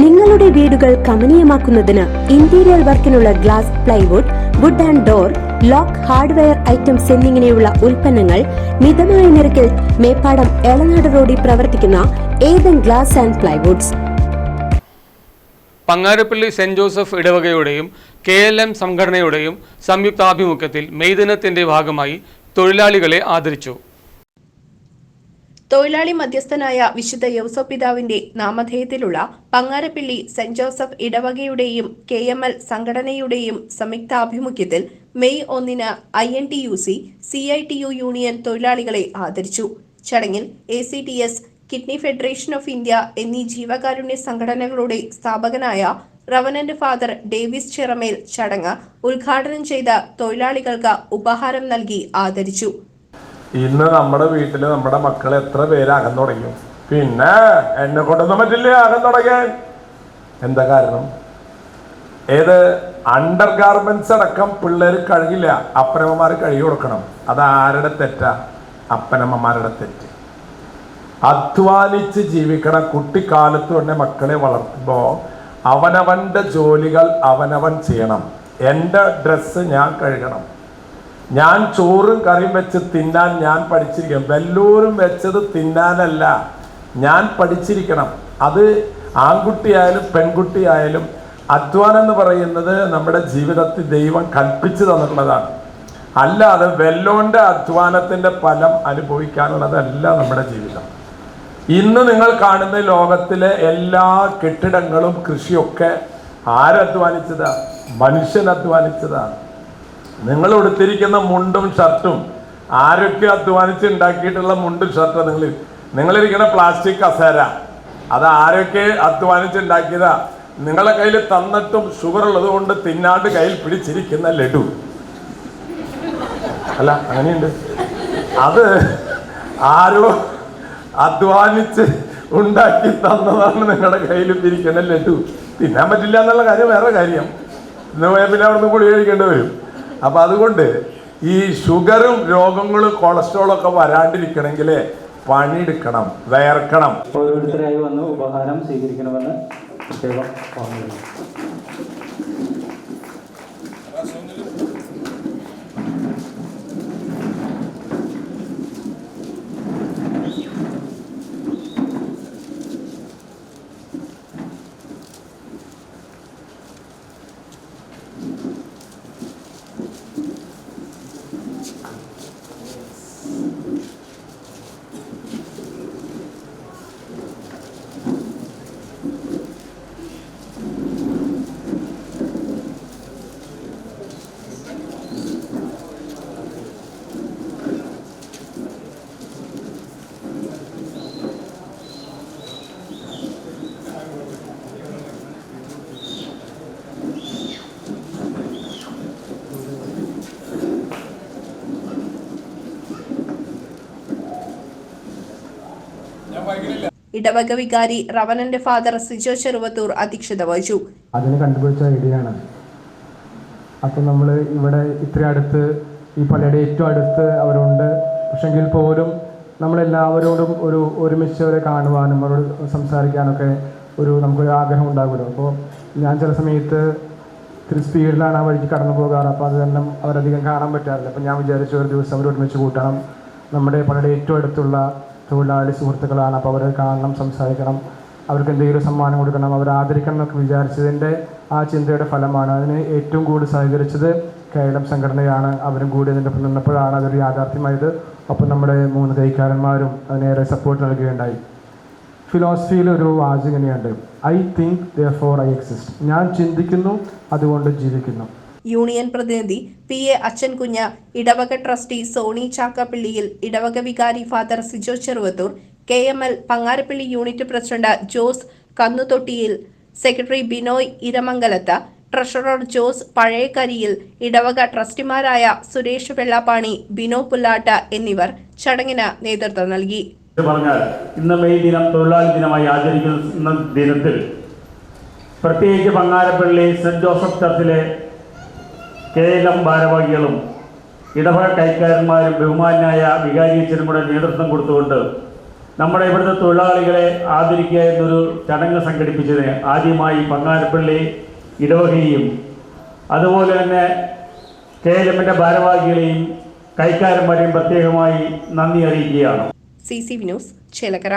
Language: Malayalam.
നിങ്ങളുടെ വീടുകൾ കമനീയമാക്കുന്നതിന് interior വർക്കിനുള്ള glass plywood wood and door lock hardware items എന്നിങ്ങനെയുള്ള ഉൽപ്പന്നങ്ങൾ മിതമായ നിരക്കിൽ മേപ്പാടം എളനാട് റോഡിൽ പ്രവർത്തിക്കുന്ന Ethan glass and plywoods Pangarappally saint Joseph ഇടവകയുടെയും K L M സംഘടനയുടെയും സംയുക്താഭിമുഖ്യത്തിൽ മെയ്ദിനത്തിന്റെ ഭാഗമായി തൊഴിലാളികളെ ആദരിച്ചു. തൊഴിലാളി മധ്യസ്ഥനായ വിശുദ്ധ യൗസഫ് പിതാവിന്റെ നാമധേയത്തിലുള്ള പങ്ങാരപ്പിള്ളി സെന്റ് ജോസഫ് ഇടവകയുടെയും കെ എം എൽ സംഘടനയുടെയും സംയുക്താഭിമുഖ്യത്തിൽ മെയ് ഒന്നിന് I N T U C C I T U union തൊഴിലാളികളെ ആദരിച്ചു. ചടങ്ങിൽ A C T S kidney federation of India എന്നീ ജീവകാരുണ്യ സംഘടനകളുടെ സ്ഥാപകനായ റവനന്റ് ഫാദർ ഡേവിസ് ചിറമേൽ ചടങ്ങ് ഉദ്ഘാടനം ചെയ്ത തൊഴിലാളികൾക്ക് ഉപഹാരം നൽകി ആദരിച്ചു. ഇന്ന് നമ്മുടെ വീട്ടിൽ നമ്മുടെ മക്കൾ എത്ര പേര് അകം തുടങ്ങി. പിന്നെ എന്നെ കൊണ്ടൊന്നും പറ്റില്ല അകം തുടങ്ങാൻ. എന്താ കാരണം? ഏത് അണ്ടർ ഗാർമെന്റ്സ് അടക്കം പിള്ളേർ കഴുകില്ല അപ്പനമ്മമാർ കഴുകി കൊടുക്കണം. അത് ആരുടെ തെറ്റാ? അപ്പനമ്മമാരുടെ തെറ്റ്. അധ്വാനിച്ച് ജീവിക്കണ കുട്ടിക്കാലത്ത് തന്നെ മക്കളെ വളർത്തുമ്പോൾ അവനവന്റെ ജോലികൾ അവനവൻ ചെയ്യണം. എന്റെ ഡ്രസ്സ് ഞാൻ കഴുകണം. ഞാൻ ചോറും കറിയും വെച്ച് തിന്നാൻ ഞാൻ പഠിച്ചിരിക്കണം. വല്ലൂരും വെച്ചത് തിന്നാനല്ല. ഞാൻ പഠിച്ചിരിക്കണം. അത് ആൺകുട്ടിയായാലും പെൺകുട്ടിയായാലും അധ്വാനം എന്ന് പറയുന്നത് നമ്മുടെ ജീവിതത്തിൽ ദൈവം കൽപ്പിച്ചു തന്നിട്ടുള്ളതാണ്. അല്ലാതെ വെല്ലോന്റെ അധ്വാനത്തിന്റെ ഫലം അനുഭവിക്കാനുള്ളതല്ല നമ്മുടെ ജീവിതം. ഇന്ന് നിങ്ങൾ കാണുന്ന ലോകത്തിലെ എല്ലാ കെട്ടിടങ്ങളും കൃഷിയൊക്കെ ആരധ്വാനിച്ചതാണ്? മനുഷ്യൻ അധ്വാനിച്ചതാണ്. നിങ്ങൾ ഉടുത്തിരിക്കുന്ന മുണ്ടും ഷർട്ടും ആരൊക്കെ അധ്വാനിച്ച് ഉണ്ടാക്കിയിട്ടുള്ള മുണ്ടും ഷർട്ടും നിങ്ങൾ നിങ്ങളിരിക്കുന്ന പ്ലാസ്റ്റിക് കസേര അത് ആരൊക്കെ അധ്വാനിച്ച് ഉണ്ടാക്കിയതാ നിങ്ങളെ കയ്യിൽ തന്നിട്ടും ഷുഗർ ഉള്ളത് കൊണ്ട് തിന്നാണ്ട് കയ്യിൽ പിടിച്ചിരിക്കുന്ന ലഡു. അല്ല അങ്ങനെയുണ്ട്. അത് ആരോ അധ്വാനിച്ച് ഉണ്ടാക്കി തന്നതാണ് നിങ്ങളുടെ കയ്യിൽ ഇരിക്കുന്ന ലഡു. തിന്നാൻ പറ്റില്ല എന്നുള്ള കാര്യം വേറെ കാര്യം. ഇന്ന് പോയാൽ പിന്നെ അവിടുന്ന് കൂടി കഴിക്കേണ്ടി വരും. അപ്പൊ അതുകൊണ്ട് ഈ ഷുഗറും രോഗങ്ങളും കൊളസ്ട്രോളും ഒക്കെ വരാണ്ടിരിക്കണമെങ്കിൽ പണിയെടുക്കണം വയർക്കണം. ഓരോരുത്തരായി വന്ന് ഉപഹാരം സ്വീകരിക്കണമെന്ന് പ്രത്യേകം പറഞ്ഞു ഇടവക വികാരി റവനന്റെ ഫാദർ സിജോ ചെറുവത്തൂർ അധ്യക്ഷത വഹിച്ചു. അതിന് കണ്ടുപിടിച്ച ഐഡിയ ആണ്. നമ്മൾ നമ്മൾ ഇവിടെ ഇത്ര അടുത്ത് ഈ പള്ളിയുടെ ഏറ്റവും അടുത്ത് അവരുണ്ട്. പക്ഷെങ്കിൽ പോലും നമ്മളെല്ലാവരോടും ഒരു ഒരുമിച്ച് അവരെ കാണുവാനും അവരോട് സംസാരിക്കാനൊക്കെ ഒരു നമുക്കൊരു ആഗ്രഹം ഉണ്ടാകുമല്ലോ. അപ്പോൾ ഞാൻ ചില സമയത്ത് ഇത്തിരി സ്പീഡിലാണ് ആ വഴിക്ക് കടന്നു പോകാറ്. അപ്പോൾ അത് കാരണം അവരധികം കാണാൻ പറ്റാറില്ല. അപ്പോൾ ഞാൻ വിചാരിച്ചു ഒരു ദിവസം അവർ ഒരുമിച്ച് കൂട്ടണം. നമ്മുടെ പള്ളിയുടെ ഏറ്റവും അടുത്തുള്ള തൊഴിലാളി സുഹൃത്തുക്കളാണ്. അപ്പോൾ അവരെ കാണണം സംസാരിക്കണം. അവർക്ക് എന്തെങ്കിലും സമ്മാനം കൊടുക്കണം. അവരെ ആദരിക്കണം എന്നൊക്കെ വിചാരിച്ചതിന്റെ ആ ചിന്തയുടെ ഫലമാണ്. അതിന് ഏറ്റവും കൂടുതൽ സഹകരിച്ചത് കേരളം സംഘടനയാണ്. അവരും കൂടി അതിന്റെ ഒപ്പം നിന്നപ്പോഴാണ് അതൊരു യാഥാർത്ഥ്യമായത്. ഒപ്പം നമ്മുടെ മൂന്ന് കൈക്കാരന്മാരും അതിനേറെ സപ്പോർട്ട് നൽകുകയുണ്ടായി. ഫിലോസഫിയിൽ ഒരു വാചകനെയുണ്ട് I think therefore I exist ഞാൻ ചിന്തിക്കുന്നു അതുകൊണ്ട് ജീവിക്കുന്നു. യൂണിയൻ പ്രതിനിധി പി എ അച്ഛൻകുഞ്ഞ ഇടവക ട്രസ്റ്റി സോണി ചാക്കപ്പള്ളിയിൽ ഇടവക വികാരി father Sijo Cheruvathur K M L Pangarappilly unit president Jose Kannuthottiyil secretary Binoy Iramangalath treasurer Jose Pazhayakariyil ഇടവക ട്രസ്റ്റിമാരായ സുരേഷ് വെള്ളാപ്പാണി ബിനോ പുല്ലാട്ട എന്നിവർ ചടങ്ങിന് നേതൃത്വം നൽകി. പറഞ്ഞാൽ ഇന്ന് മെയ് ദിനം തൊഴിലാളി ദിനമായി ആചരിക്കുന്ന ദിനത്തിൽ പ്രത്യേകിച്ച് പങ്ങാരപ്പള്ളി സെന്റ് ജോസഫ് ചർച്ചിലെ കെ എൽ എം ഭാരവാഹികളും ഇടവക കൈക്കാരന്മാരും ബഹുമാനായ വികാരി കൂടെ നേതൃത്വം കൊടുത്തുകൊണ്ട് നമ്മുടെ ഇവിടുത്തെ തൊഴിലാളികളെ ആദരിക്കുക എന്നൊരു ചടങ്ങ് സംഘടിപ്പിച്ചതിന് ആദ്യമായി പങ്ങാരപ്പള്ളി ഇടവകയും അതുപോലെ തന്നെ കെ എൽ എമ്മിന്റെ ഭാരവാഹികളെയും കൈക്കാരന്മാരെയും പ്രത്യേകമായി നന്ദി അറിയിക്കുകയാണ്. C C news Chelakkara.